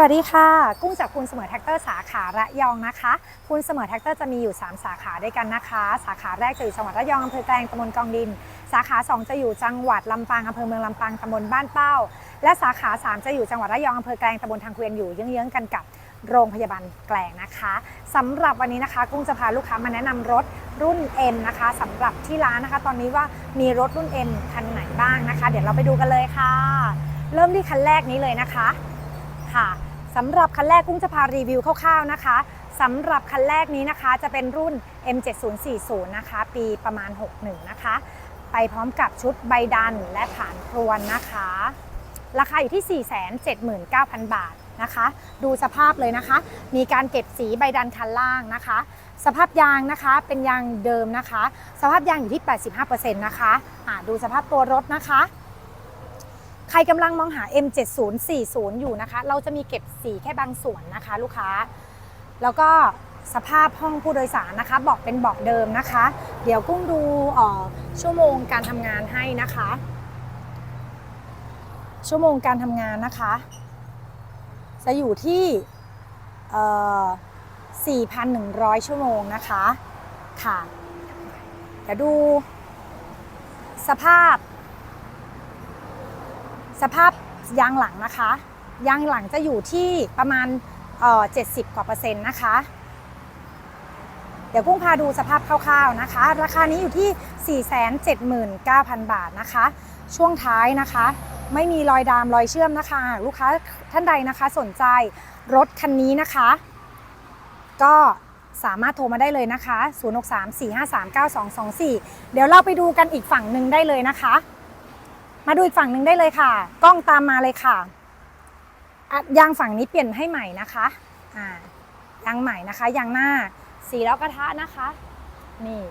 สวัสดีค่ะ กุ้งจากคุณเสมอแท็กเตอร์สาขาระยองนะคะคุณเสมอแท็กเตอร์จะมีอยู่ 3 สาขาด้วยกันนะคะ สาขาแรกจะอยู่จังหวัดระยองอำเภอแกลงตำบลกองดิน สาขา 2 จะอยู่จังหวัดลำปางอำเภอเมืองลำปางตำบลบ้านเป้า และสาขา 3 จะอยู่จังหวัดระยองอำเภอแกลงตำบลทางเกวียนอยู่เยื้องๆกันกับโรงพยาบาลแกลงนะคะสำหรับวันนี้นะคะกุ้งจะพาลูกค้ามาแนะนำรถรุ่น M นะคะสำหรับที่ร้านนะคะ ตอนนี้ว่ามีรถรุ่น M คันไหนบ้างนะคะ เดี๋ยวเราไปดูกันเลยค่ะ เริ่มที่คันแรกนี้เลยนะคะค่ะ สำหรับคันแรกกุ้งจะพารีวิวคร่าวๆนะคะสำหรับคันแรกนี้นะคะจะเป็นรุ่น M7040 นะคะ ปีประมาณ 61 นะคะ ไปพร้อมกับชุดใบดันและฐานพรวนนะคะ ราคาอยู่ที่ 479,000 บาทนะคะ ดูสภาพเลยนะคะ มีการเก็บสีใบดันคันล่างนะคะ สภาพยางนะคะเป็นยางเดิมนะคะ สภาพยางอยู่ที่ 85%นะคะดูสภาพตัวรถนะคะ รกำลังมองหา M7040 อยู่นะคะ เราจะมีเก็บสีแค่บางส่วนนะคะ ลูกค้า แล้วก็สภาพห้องผู้โดยสารนะคะบาะเป็นบาะเดิมนะคะ เดี๋ยวกุ้งดูออชั่วโมงการทำงานให้นะคะ ชั่วโมงการทำงานนะคะ จะอยู่ที่4,100 ชั่วโมงนะคะ ค่ะ เดี๋ยวดูสภาพ สภาพยางหลังนะคะ ยางหลังจะอยู่ที่ประมาณเอ่อ70กว่าเปอร์เซ็นต์นะคะ เดี๋ยวกุ้งพาดูสภาพคร่าวๆนะคะ ราคานี้อยู่ที่ 479,000 บาทนะคะ ช่วงท้ายนะคะ ไม่มีรอยดามรอยเชื่อมนะคะ ลูกค้าท่านใดนะคะสนใจรถคันนี้นะคะ ก็สามารถโทรมาได้เลยนะคะ 0634539224 เดี๋ยวเราไปดูกันอีกฝั่งหนึ่งได้เลยนะคะ มาดูอีกฝั่งหนึ่งได้เลยค่ะ กล้องตามมาเลยค่ะยางฝั่งนี้เปลี่ยนให้ใหม่นะคะอ่ายางใหม่นะคะยางหน้าสีแล้วกระทะนะคะนี่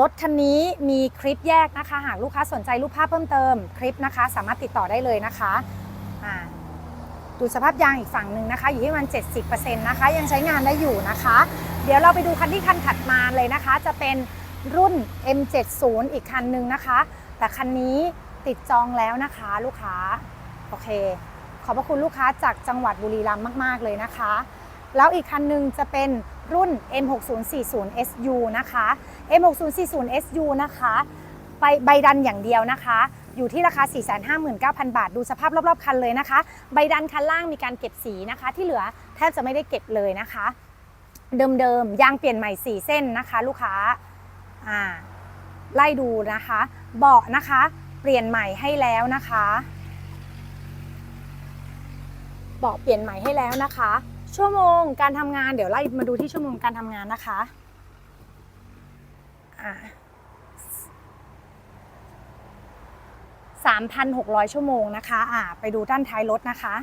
รถคันนี้มีคลิปแยกนะคะ หากลูกค้าสนใจรูปภาพเพิ่มเติมคลิปนะคะ สามารถติดต่อได้เลยนะคะอ่าดูสภาพยางอีกฝั่งหนึ่งนะคะ อยู่ที่ประมาณ70%นะคะ ยังใช้งานได้อยู่นะคะ เดี๋ยวเราไปดูคันที่คันถัดมาเลยนะคะ จะเป็นรุ่น M70 อีกคันหนึ่งนะคะ แต่คันนี้ติดจองแล้วนะคะลูกค้า โอเค ขอบพระคุณลูกค้าจากจังหวัดบุรีรัมย์มาก ๆ เลยนะคะ แล้วอีกคันหนึ่งจะเป็นรุ่น M6040 SU นะคะ M6040 SU นะคะไปใบดันอย่างเดียวนะคะ อยู่ที่ราคา 459,000 บาท ดูสภาพรอบๆ คันเลยนะคะ ใบดันคันล่างมีการเก็บสีนะคะ ที่เหลือแทบจะไม่ได้เก็บเลยนะคะ เดิมๆยางเปลี่ยนใหม่ 4 เส้นนะคะ ลูกค้าอ่า ไล่ดูนะคะ เบาะนะคะ เปลี่ยนใหม่ให้แล้วนะคะ เบาะเปลี่ยนใหม่ให้แล้วนะคะ ชั่วโมงการทำงานเดี๋ยวไล่มาดูที่ชั่วโมงการทำงานนะคะอ่า3,600 ชั่วโมงนะคะ อ่า ไปดูด้านท้ายรถนะคะ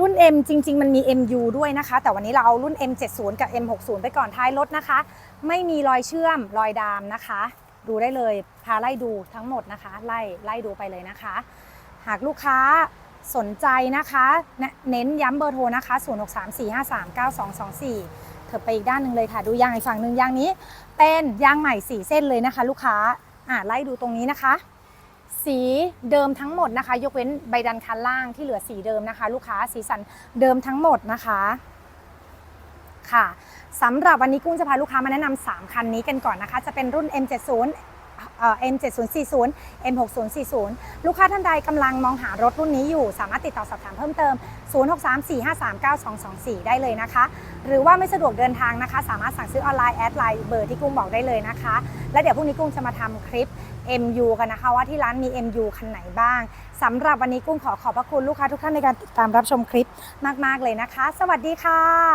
รุ่น M จริง ๆ มันมี MU ด้วยนะคะ แต่วันนี้เราเอารุ่น M70 กับ M60 ไปก่อนท้ายรถนะคะ ไม่มีรอยเชื่อมรอยดามนะคะ ดูได้เลยพาไล่ดูทั้งหมดนะคะ ไล่ไล่ดูไปเลยนะคะ หากลูกค้าสนใจนะคะ เน้นย้ำเบอร์โทรนะคะ 0634539224 เถิดไปอีกด้านหนึ่งเลยค่ะ ดูยางอีกฝั่งหนึ่งยางนี้ เป็นยางใหม่ 4 เส้นเลยนะคะ ลูกค้าอ่าไล่ดูตรงนี้นะคะ สีเดิมทั้งหมดนะคะ ยกเว้นใบดันคันล่างที่เหลือสีเดิมนะคะ ลูกค้าสีสันเดิมทั้งหมดนะคะค่ะสำหรับวันนี้กุ้งจะพาลูกค้ามาแนะนำ3คันนี้กันก่อนนะคะ จะเป็นรุ่น M70 เอ่อ M7040 M6040 ลูกค้าท่านใดกำลังมองหารถรุ่นนี้อยู่ สามารถติดต่อสอบถามเพิ่มเติม 0634539224 ได้เลยนะคะ หรือว่าไม่สะดวกเดินทางนะคะ สามารถสั่งซื้อออนไลน์แอดไลน์เบอร์ที่กุ้งบอกได้เลยนะคะ แล้วเดี๋ยวพรุ่งนี้กุ้งจะมาทำคลิป MU กันนะคะว่าที่ร้านมี MU คันไหนบ้างสำหรับวันนี้กุ้งขอขอบพระคุณลูกค้าทุกท่านในการติดตามรับชมคลิปมาก ๆ เลยนะคะ สวัสดีค่ะ